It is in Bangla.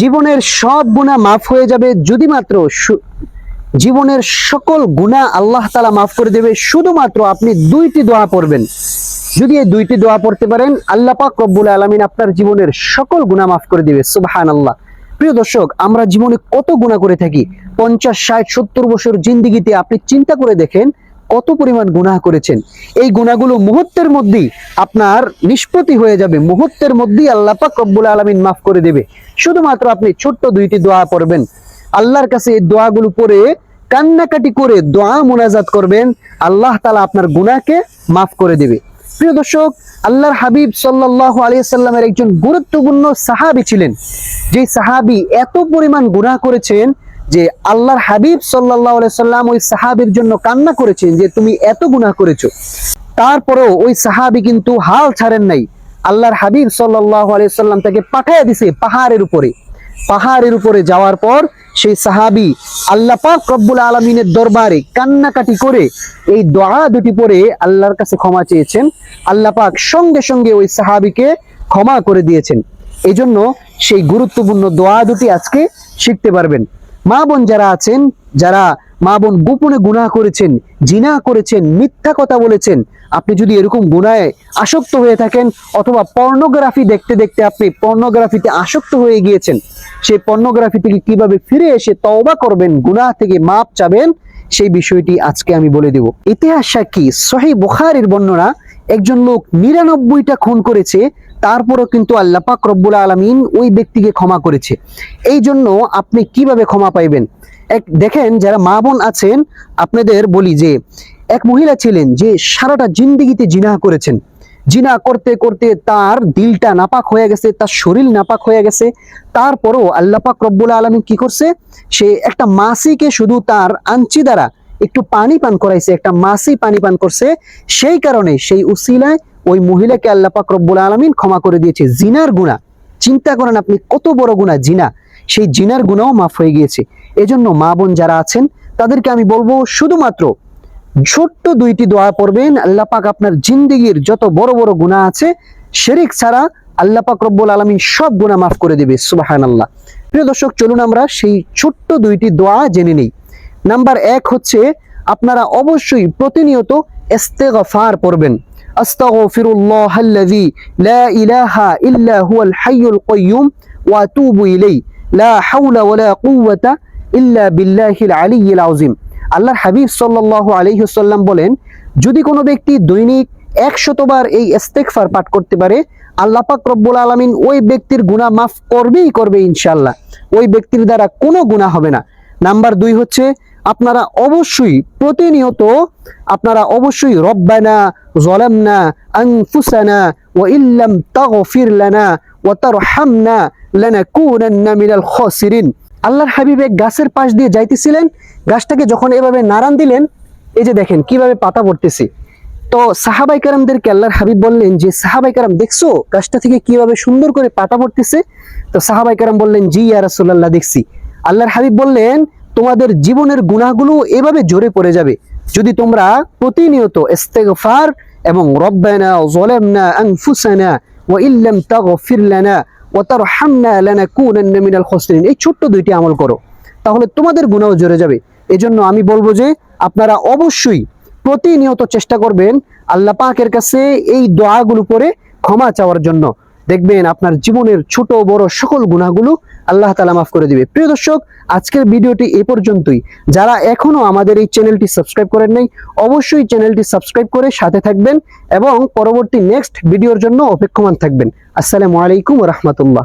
জীবনের সব গুণা মাফ হয়ে যাবে যদি মাত্র জীবনের সকল গুণা আল্লাহ তালা মাফ করে দেবে। শুধুমাত্র আপনি দুইটি দোয়া পড়বেন। যদি এই দুইটি দোয়া পড়তে পারেন, আল্লাহ পাক রব্বুল আলমিন আপনার জীবনের সকল গুণা মাফ করে দেবে। সুবাহান আল্লাহ প্রিয় দর্শক, আমরা জীবনে কত গুণা করে থাকি? পঞ্চাশ, ষাট, সত্তর বছর জিন্দিগিতে আপনি চিন্তা করে দেখেন কত পরিমাণ গুনাহ করেছেন? এই গুণাগুলো মুহূর্তের মধ্যেই আপনার নিষ্পত্তি হয়ে যাবে। মুহূর্তের মধ্যেই আল্লাহ পাক রব্বুল আলমিন মাফ করে দেবে। শুধুমাত্র আপনি ছোট্ট দুইটি দোয়া পড়বেন। আল্লাহর কাছে এই দোয়াগুলো পড়ে কান্নাকাটি করে দোয়া মোনাজাত করবেন। আল্লাহ তালা আপনার গুনাহকে মাফ করে দেবে। প্রিয় দর্শক, আল্লাহর হাবিব সাল্লাহ আলিয়াল্লামের একজন গুরুত্বপূর্ণ সাহাবি ছিলেন। যে সাহাবি এত পরিমাণ গুনাহ করেছেন যে আল্লাহর হাবিব সাল্লাহ সাল্লাম ওই সাহাবির জন্য কান্না করেছেন যে তুমি এত গুনাহ করেছ। তারপরেও ওই সাহাবি কিন্তু হাল ছাড়েন নাই। আল্লাহর হাবিব সাল্লাহ আলিয়াল্লাম তাকে পাঠাইয়া দিছে পাহাড়ের উপরে। পাহাড়ের উপরে যাওয়ার পর সেই সাহাবি আল্লাহ পাক রব্বুল আলমিনের দরবারে কান্নাকাটি করে এই দোয়া দুটি পরে আল্লাহর কাছে ক্ষমা চেয়েছেন। আল্লাহ পাক সঙ্গে সঙ্গে ওই সাহাবিকে ক্ষমা করে দিয়েছেন। এই জন্য সেই গুরুত্বপূর্ণ দোয়া দুটি আজকে শিখতে পারবেন। মা বোন যারা আছেন, যারা মা বোন গোপনে গুনাহ করেছেন, জিনা করেছেন, মিথ্যা কথা বলেছেন, আপনি যদি এরকম গুনায় আসক্ত হয়ে থাকেন অথবা পর্নোগ্রাফি দেখতে দেখতে আপনি পর্নোগ্রাফিতে আসক্ত হয়ে গিয়েছেন, সেই পর্নোগ্রাফি থেকে কীভাবে ফিরে এসে তওবা করবেন, গুনাহ থেকে মাপ চাবেন, সেই বিষয়টি আজকে আমি বলে দেব। ইতিহাস সাক্ষী সহি বুখারির বর্ণনা, একজন লোক নিরানব্বইটা খুন করেছে তারপরও কিন্তু আল্লাহ পাক রব্বুল আলমিন ওই ব্যক্তিকে ক্ষমা করেছে। এই জন্য আপনি কীভাবে ক্ষমা পাইবেন? এক, দেখেন যারা মা বোন আছেন, আপনাদের বলি যে, এক মহিলা ছিলেন যে সারাটা জিন্দিগিতে জিনা করেছেন। জিনা করতে করতে তার দিলটা নাপাক হয়ে গেছে, তার শরীর নাপাক হয়ে গেছে। তারপরও আল্লাহ পাক রব্বুল আলমিন কি করছে? সে একটা মাসিকে শুধু তার আঞ্চি দ্বারা একটু পানি পান করাইছে, একটা মাসি পানি পান করছে। সেই কারণে, সেই উসিলায় ওই মহিলাকে আল্লাহ পাক রব্বুল আলমিন ক্ষমা করে দিয়েছে। জিনার গুণা চিন্তা করেন আপনি, কত বড় গুণা জিনা সেই জিনার গুণাও মাফ হয়ে গিয়েছে। এজন্য মা বোন যারা আছেন, তাদেরকে আমি বলব শুধুমাত্র ছোট্ট দুইটি দোয়া পড়বেন। আল্লাহ পাক আপনার জিন্দিগির যত বড় বড় গুণা আছে শেরিক ছাড়া আল্লাহ পাক রব্বুল আলমিন সব গুণা মাফ করে দেবে। সুবাহান আল্লাহ প্রিয় দর্শক, চলুন আমরা সেই ছোট্ট দুইটি দোয়া জেনে নেই। নাম্বার এক হচ্ছে, আপনারা অবশ্যই প্রতিনিয়ত ইস্তেগফার পড়বেন। আস্তাগফিরুল্লাহ আল্লাযী লা ইলাহা ইল্লা হুয়াল হাইয়ুল কাইয়্যুম ওয়া আতুবু ইলাইহি। লা হাওলা ওয়ালা কুওয়াতা ইল্লা বিল্লাহিল আলিয়্যিল আযীম। আল্লাহর হাবিব সাল্লাল্লাহু আলাইহি ওয়াসাল্লাম বলেন, যদি কোনো ব্যক্তি দৈনিক একশতবার এই ইস্তেগফার পাঠ করতে পারে, আল্লাহ পাক রব্বুল আলামিন ওই ব্যক্তির গুনাহ মাফ করবেই করবে ইনশাআল্লাহ। ওই ব্যক্তির দ্বারা কোনো গুনাহ হবে না। নাম্বার দুই হচ্ছে আপনারা অবশ্যই প্রতিনিয়ত আপনারা অবশ্যই রব্বানা জলামনা আনফুসানা ওয়া ইল্লাম তাগফির লানা ওয়া তারহামনা লানাকুনান্না মিনাল খাসিরিন। আল্লাহর হাবিব গাছের পাশ দিয়ে যাইতেছিলেন, গাছটাকে যখন এভাবে নারান দিলেন, এই যে দেখেন কীভাবে পাতা পড়তেছে। তো সাহাবাই কারামদেরকে আল্লাহর হাবিব বললেন যে, সাহাবাই কারাম, দেখছ গাছটা থেকে কীভাবে সুন্দর করে পাতা পড়তেছে? তো সাহাবাই কারাম বললেন, জি ইয়া রাসূলুল্লাহ, দেখছি। আল্লাহর হাবিব বললেন, তোমাদের জীবনের গুনাহগুলো এভাবে জোরে পড়ে যাবে। যদি তোমরা প্রতিনিয়ত ইস্তেগফার এবং রব্বানা যালামনা আনফুসানা ওয়া ইল্লাম তাগফির লানা ওয়া তারহামনা লানাকুনান্না মিনাল খাসিরিন। এই ছোট্ট দুইটি আমল করো, তাহলে তোমাদের গুনাহ জোরে যাবে। এজন্য আমি বলব যে, আপনারা অবশ্যই প্রতিনিয়ত চেষ্টা করবেন আল্লাহ পাকের কাছে এই দোয়াগুলো করে ক্ষমা চাওয়ার জন্য। দেখবেন আপনার জীবনের ছোট বড় সকল গুণাগুলো আল্লাহ তালা মাফ করে দিবে। প্রিয় দর্শক, আজকের ভিডিওটি এ পর্যন্তই। যারা এখনও আমাদের এই চ্যানেলটি সাবস্ক্রাইব করেন নাই, অবশ্যই চ্যানেলটি সাবস্ক্রাইব করে সাথে থাকবেন এবং পরবর্তী নেক্সট ভিডিওর জন্য অপেক্ষমান থাকবেন। আসসালামু আলাইকুম রহমতুল্লাহ।